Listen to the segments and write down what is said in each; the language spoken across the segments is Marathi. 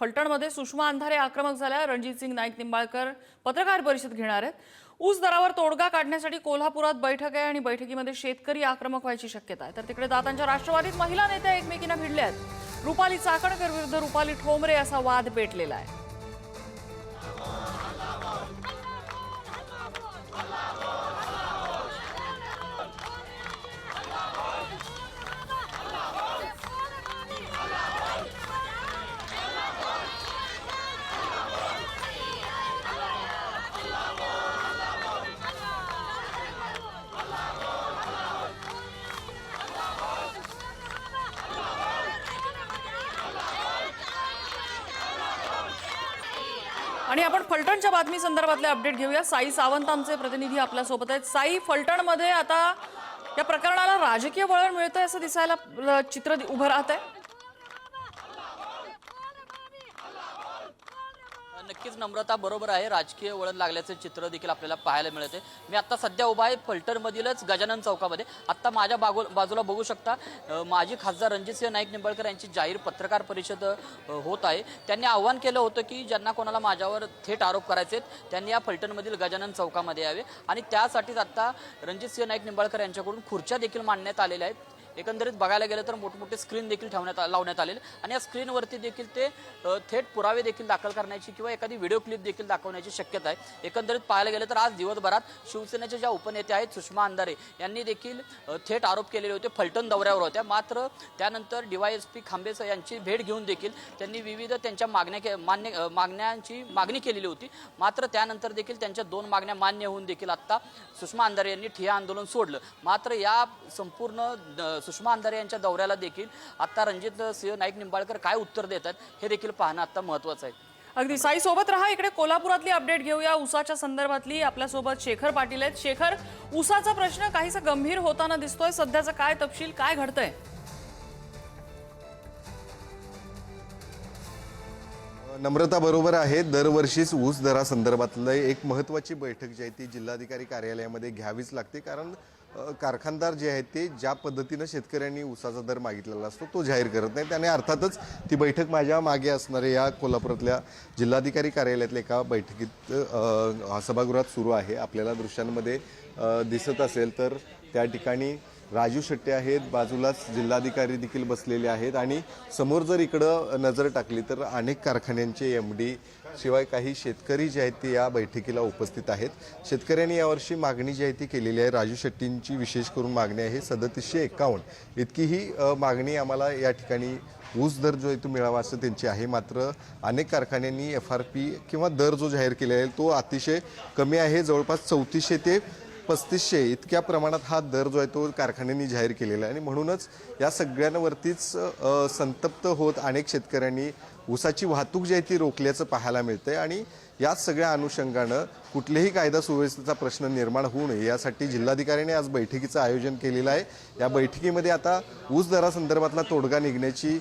फलटणमध्ये सुषमा अंधारे आक्रमक झाल्या. रणजितसिंग नाईक निंबाळकर पत्रकार परिषद घेणार आहेत. ऊस दरावर तोडगा काढण्यासाठी कोल्हापुरात बैठक आहे आणि बैठकीमध्ये शेतकरी आक्रमक व्हायची शक्यता आहे. तर तिकडे दातांच्या राष्ट्रवादीत महिला नेत्या एकमेकींना भिडल्या आहेत. रुपाली चाकणकर विरुद्ध रुपाली ठोंबरे असा वाद पेटलेला आहे. आणि आपण फलटणच्या बातमी संदर्भातले अपडेट घेऊया. साई सावंत आमचे प्रतिनिधी आपल्यासोबत आहेत. साई फलटणमध्ये आता या प्रकरणाला राजकीय वळण मिळतंय असं दिसायला चित्र दि- उभं राहत आहे नक्कीच नम्रता बरोबर आहे. राजकीय वळण लागल्याचे चित्र देखील आपल्याला पाहायला मिळते मी आता सध्या उभा आहे फलटणमधीलच गजानन चौकामध्ये. आत्ता माझ्या बागो बाजूला बघू शकता माजी खासदार रणजितसिंह नाईक निंबाळकर यांची जाहीर पत्रकार परिषद होत आहे. त्यांनी आव्हान केलं होतं की ज्यांना कोणाला माझ्यावर थेट आरोप करायचे आहेत त्यांनी या फलटणमधील गजानन चौकामध्ये यावे. आणि त्यासाठीच आत्ता रणजितसिंह नाईक निंबाळकर यांच्याकडून खुर्च्या देखील मांडण्यात आलेल्या आहेत. एकंदरीत बघायला गेलं तर मोठमोठे स्क्रीन देखील ठेवण्यात लावण्यात आलेले. आणि या स्क्रीनवरती देखील ते थेट पुरावे देखील दाखल करण्याची किंवा एखादी व्हिडिओ क्लिप देखील दाखवण्याची शक्यता आहे. एकंदरीत पाहायला गेलं तर आज दिवसभरात शिवसेनेच्या ज्या उपनेत्या आहेत सुषमा अंधारे यांनी देखील थेट आरोप केलेले होते फलटण दौऱ्यावर होत्या. मात्र त्यानंतर डीवायएसपी खांबे स- यांची भेट घेऊन देखील त्यांनी विविध त्यांच्या मागण्या के- मान्य मागण्यांची मागणी केलेली होती. मात्र त्यानंतर देखील त्यांच्या दोन मागण्या मान्य होऊन देखील आत्ता सुषमा अंधारे यांनी ठिया आंदोलन सोडलं. मात्र या संपूर्ण सुषमा अंधारे यांच्या दौऱ्याला देखील आता रणजित सिंह नाईक निंबाळकर काय उत्तर देतात हे देखील पाहणं आता महत्वाचं आहे. अगदी साई सोबत राहा इकडे कोल्हापुरातली अपडेट घेऊया. ऊसाच्या संदर्भातली आपल्यासोबत शेखर पाटील आहेत. शेखर ऊसाचा प्रश्न काहीसा गंभीर होताना दिसतोय. सध्याचा काय तपशील काय घडतंय? नम्रता बरोबर आहे. दरवर्षीच ऊस दरासंदर्भातलं एक महत्त्वाची बैठक जी आहे ती जिल्हाधिकारी कार्यालयामध्ये घ्यावीच लागते. कारण कारखानदार जे आहेत ते ज्या पद्धतीनं शेतकऱ्यांनी ऊसाचा दर मागितलेला असतो तो जाहीर करत नाही त्याने अर्थातच ती बैठक माझ्या मागे असणाऱ्या या कोल्हापुरातल्या जिल्हाधिकारी कार्यालयातल्या एका बैठकीत सभागृहात सुरू आहे. आपल्याला दृश्यांमध्ये दिसत असेल तर त्या ठिकाणी राजू शेट्टे आहेत बाजूलाच जिल्हाधिकारी देखील बसलेले आहेत आणि समोर जर इकडं नजर टाकली तर अनेक कारखान्यांचे एम डी शिवाय काही शेतकरी जे आहेत ते या बैठकीला उपस्थित आहेत. शेतकऱ्यांनी यावर्षी मागणी जी आहे ती केलेली आहे. राजू शेट्टींची विशेष करून मागणी आहे सदतीसशे एकावन्न. इतकी ही मागणी आम्हाला या ठिकाणी ऊस दर जो आहे तो मिळावा असं त्यांची आहे. मात्र अनेक कारखान्यांनी एफ आर पी किंवा दर जो जाहीर केलेला आहे तो अतिशय कमी आहे. जवळपास चौतीसशे ते पस्तीसशे इतक्या प्रमाणात हा दर जो आहे तो कारखान्यांनी जाहीर केलेला आहे. आणि म्हणूनच या सगळ्यांवरतीच संतप्त होत अनेक शेतकऱ्यांनी ऊसाची वाहतूक जी आहे ती रोखल्याचं पाहायला मिळतंय आणि या सगळ्या अनुषंगानं कुठलेही कायदा सुव्यवस्थेचा प्रश्न निर्माण होऊ नये यासाठी जिल्हाधिकाऱ्यांनी आज बैठकीचं आयोजन केलेलं आहे. या बैठकीमध्ये आता ऊस दरासंदर्भातला तोडगा निघण्याची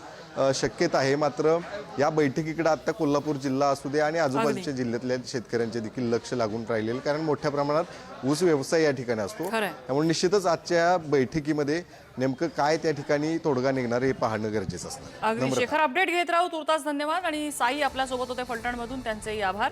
शक्यता आहे. मात्र या बैठकीकडे आता कोल्हापूर जिल्हा असू दे आणि आजूबाजूच्या जिल्ह्यातल्या शेतकऱ्यांचे देखील लक्ष लागून राहिलेलं कारण मोठ्या प्रमाणात ऊस व्यवसाय या ठिकाणी असतो. त्यामुळे निश्चितच आजच्या बैठकीमध्ये नेमकं काय त्या ठिकाणी तोडगा निघणार हे पाहणं गरजेचं अगदी. शेखर अपडेट घेत राहू तुर्तास धन्यवाद आणि साई आपल्यासोबत होते फलटणमधून. त्यांचेही आभार.